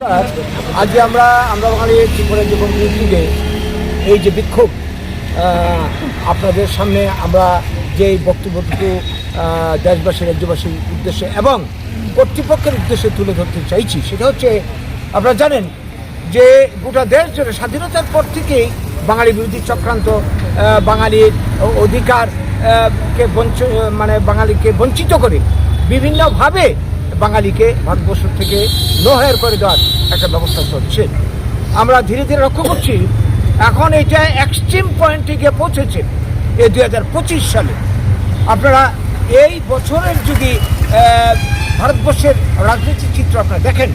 আজকে আমরা আমরা বাঙালি ত্রিপুরা যুব মিছিলে এই যে বিক্ষোভ আপনাদের সামনে আমরা যে বক্তব্যটুকু দেশবাসী, রাজ্যবাসীর উদ্দেশ্যে এবং কর্তৃপক্ষের উদ্দেশ্যে তুলে ধরতে চাইছি, সেটা হচ্ছে, আপনারা জানেন যে গোটা দেশ জুড়ে স্বাধীনতার পর থেকেই বাঙালি বিরোধী চক্রান্ত বাঙালির অধিকার কে বঞ্চ মানে বাঙালিকে বঞ্চিত করে বিভিন্নভাবে বাঙালিকে ভারতবর্ষ থেকে নোহের করে দেওয়ার একটা ব্যবস্থা চলছে। আমরা ধীরে ধীরে লক্ষ্য করছি, এখন এটা এক্সট্রিম পয়েন্টে গিয়ে পৌঁছেছে এই দুই হাজার পঁচিশ সালে। আপনারা এই বছরের যদি ভারতবর্ষের রাজনৈতিক চিত্র আপনারা দেখেন,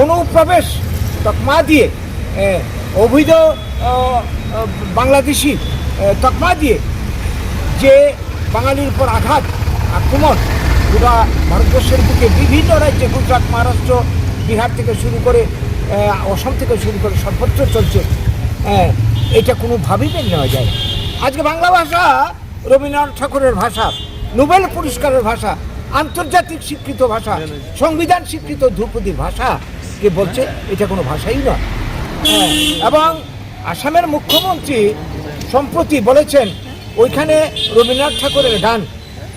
অনুপ্রবেশ তকমা দিয়ে অবৈধ বাংলাদেশি তকমা দিয়ে যে বাঙালির উপর আঘাত, আক্রমণ গোটা ভারতবর্ষের বুকে বিভিন্ন রাজ্যে গুজরাট মহারাষ্ট্র বিহার থেকে শুরু করে অসম থেকে শুরু করে সর্বত্র চলছে। হ্যাঁ, এটা কোনোভাবেই মেনে নেওয়া যায়। আজকে বাংলা ভাষা রবীন্দ্রনাথ ঠাকুরের ভাষা নোবেল পুরস্কারের ভাষা আন্তর্জাতিক স্বীকৃত ভাষা সংবিধান স্বীকৃত ধ্রুপদীর ভাষা কে বলছে এটা কোনো ভাষাই নয়। এবং আসামের মুখ্যমন্ত্রী সম্প্রতি বলেছেন ওইখানে রবীন্দ্রনাথ ঠাকুরের গান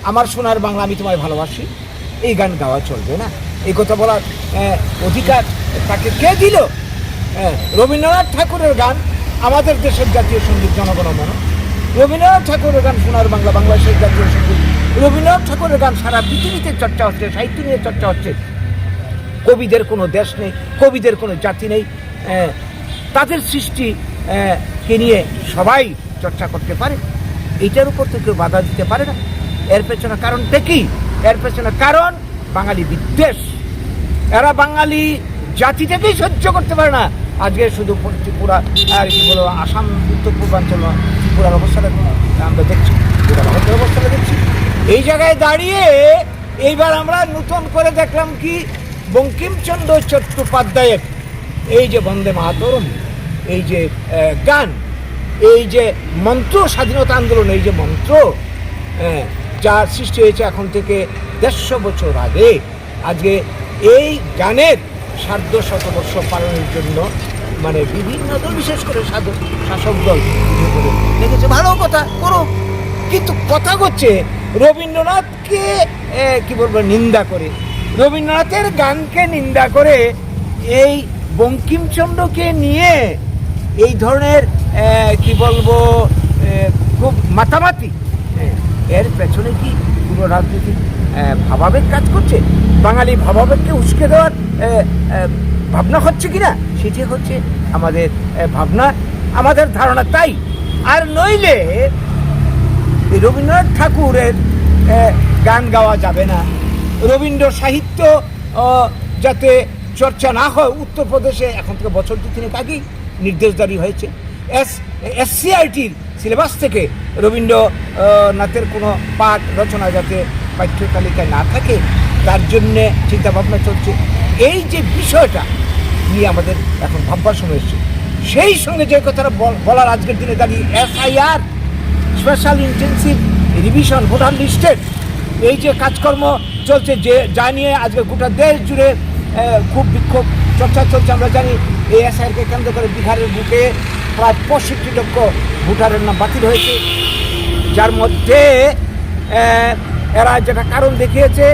আমার সোনার বাংলা আমি তোমায় ভালোবাসি। এই গান গাওয়া চলবে না। এই কথা বলার অধিকার তাকে কে দিল? রবীন্দ্রনাথ ঠাকুরের গান, আমাদের দেশের জাতীয় সংগীত জনগণ মন রবীন্দ্রনাথ ঠাকুরের গান সোনার বাংলা, বাংলাদেশের জাতীয় সংগীত। রবীন্দ্রনাথ ঠাকুরের গান সারা পৃথিবীতে চর্চা হচ্ছে, সাহিত্য নিয়ে চর্চা হচ্ছে। কবিদের কোনো দেশ নেই, কবিদের কোনো জাতি নেই। তাদের সৃষ্টি কে নিয়ে সবাই চর্চা করতে পারে। এইটার উপর তো কেউ বাধা দিতে পারে না। এর পেছনে কারণটা কি? এর পেছনে কারণ বাঙালি বিদ্বেষ। এরা বাঙালি জাতিটাকেই সহ্য করতে পারে না। আজকে শুধু ত্রিপুরা আর কি বলো আসাম উত্তর পূর্বাঞ্চল ত্রিপুরার অবস্থাটা আমরা দেখছি গোটা ভারতের অবস্থাটা দেখছি। এই জায়গায় দাঁড়িয়ে এইবার আমরা নতুন করে দেখলাম কি? বঙ্কিমচন্দ্র চট্টোপাধ্যায়ের এই যে বন্দে মাতরম এই যে গান এই যে মন্ত্র স্বাধীনতা আন্দোলন এই যে মন্ত্র হ্যাঁ, যার সৃষ্টি হয়েছে এখন থেকে দেড়শো বছর আগে আজকে এই গানের সার্ধ শতবর্ষ পালনের জন্য মানে বিভিন্ন দল বিশেষ করে সাধু শাসক দল দেখেছে ভালো কথা করো। কিন্তু কথা হচ্ছে রবীন্দ্রনাথকে কি বলব নিন্দা করে। রবীন্দ্রনাথের গানকে নিন্দা করে এই বঙ্কিমচন্দ্রকে নিয়ে এই ধরনের কি বলব খুব মাতামাতি। হ্যাঁ, এর পেছনে কি পুরো রাজনীতি এ, ভাবাবেগ কাজ করছে? বাঙালি ভাবাবেগকে উস্কে দেওয়ার ভাবনা হচ্ছে কিনা? সেটি হচ্ছে আমাদের ভাবনা আমাদের ধারণা। তাই আর নইলে রবীন্দ্রনাথ ঠাকুরের গান গাওয়া যাবে না। রবীন্দ্র সাহিত্য যাতে চর্চা না হয় উত্তরপ্রদেশে এখন থেকে বছর দু তিনেক আগেই নির্দেশদারি হয়েছে। এস এসসিআইটির সিলেবাস থেকে রবীন্দ্রনাথের কোনো পাঠ রচনা যাতে পাঠ্য তালিকায় না থাকে, তার জন্যে চিন্তাভাবনা চলছে। এই যে বিষয়টা নিয়ে আমাদের এখন ভাববার সময় এসছে, সেই সঙ্গে যে কথাটা বল- বলার আজকের দিনে দাঁড়িয়ে SIR special intensive revision voter লিস্টের, এই যে কাজকর্ম চলছে, যে যা নিয়ে আজকে গোটা দেশ জুড়ে খুব বিক্ষোভ চর্চা চলছে, আমরা জানি, এই এসআইআরকে কেন্দ্র করে বিহারের বুকে প্রায় পঁয়ষট্টি লক্ষ ভোটারের নাম বাতিল হয়েছে। যার মধ্যে এরা যেটা কারণ দেখিয়েছে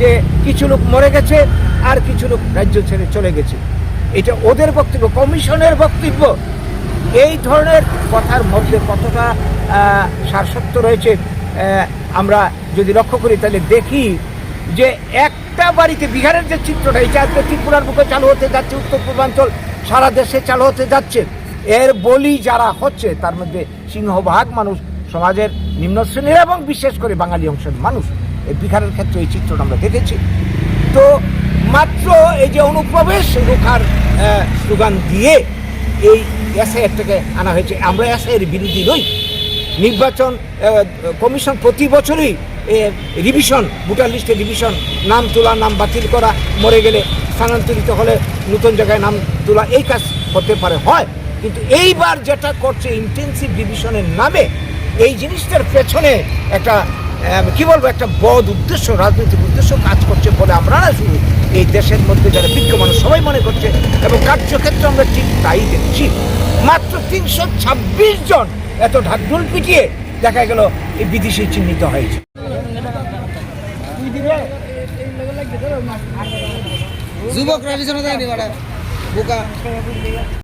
যে কিছু লোক মরে গেছে আর কিছু লোক রাজ্য ছেড়ে চলে গেছে। এটা ওদের বক্তব্য কমিশনের বক্তব্য। এই ধরনের কথার মধ্যে কতটা আহ, সারসত্য রয়েছে আমরা যদি লক্ষ্য করি তাহলে দেখি যে একটা বাড়িতে বিহারের যে চিত্রটা এই আজকে ত্রিপুরার বুকে চালু হতে যাচ্ছে উত্তর পূর্বাঞ্চল সারা দেশে চালু হতে যাচ্ছে। এর বলি যারা হচ্ছে, তার মধ্যে সিংহভাগ মানুষ সমাজের নিম্ন শ্রেণির এবং বিশেষ করে বাঙালি অংশের মানুষ। এই বিহারের ক্ষেত্রে এই চিত্রটা আমরা দেখেছি। তো মাত্র এই যে অনুপ্রবেশ রোখার স্লোগান দিয়ে এই এসআইআরটাকে আনা হয়েছে। আমরা এসআইয়ের বিরোধী নই। নির্বাচন কমিশন প্রতি বছরই রিভিশন, ভোটার লিস্টে রিভিশন, নাম তোলা, নাম বাতিল করা, মরে গেলে স্থানান্তরিত হলে নতুন জায়গায় নাম তোলা, এই কাজ হতে পারে, হয়। কিন্তু এইবার যেটা করছে ইন্টেন্সিভ ডিভিশনের নামে, এই জিনিসটার পেছনে একটা কি বলব, একটা বদ উদ্দেশ্য, রাজনৈতিক উদ্দেশ্য কাজ করছে বলে আমরা না শুধু এই দেশের মধ্যে যারা বিজ্ঞ মানুষ সবাই মনে করছে এবং কার্যক্ষেত্রে আমরা ঠিক তাই দেখছি। মাত্র তিনশো ছাব্বিশ জন এত ঢাকঢোল পিটিয়ে দেখা গেল এই বিদেশি চিহ্নিত হয়েছে। পিছনে যায়নি বোকা।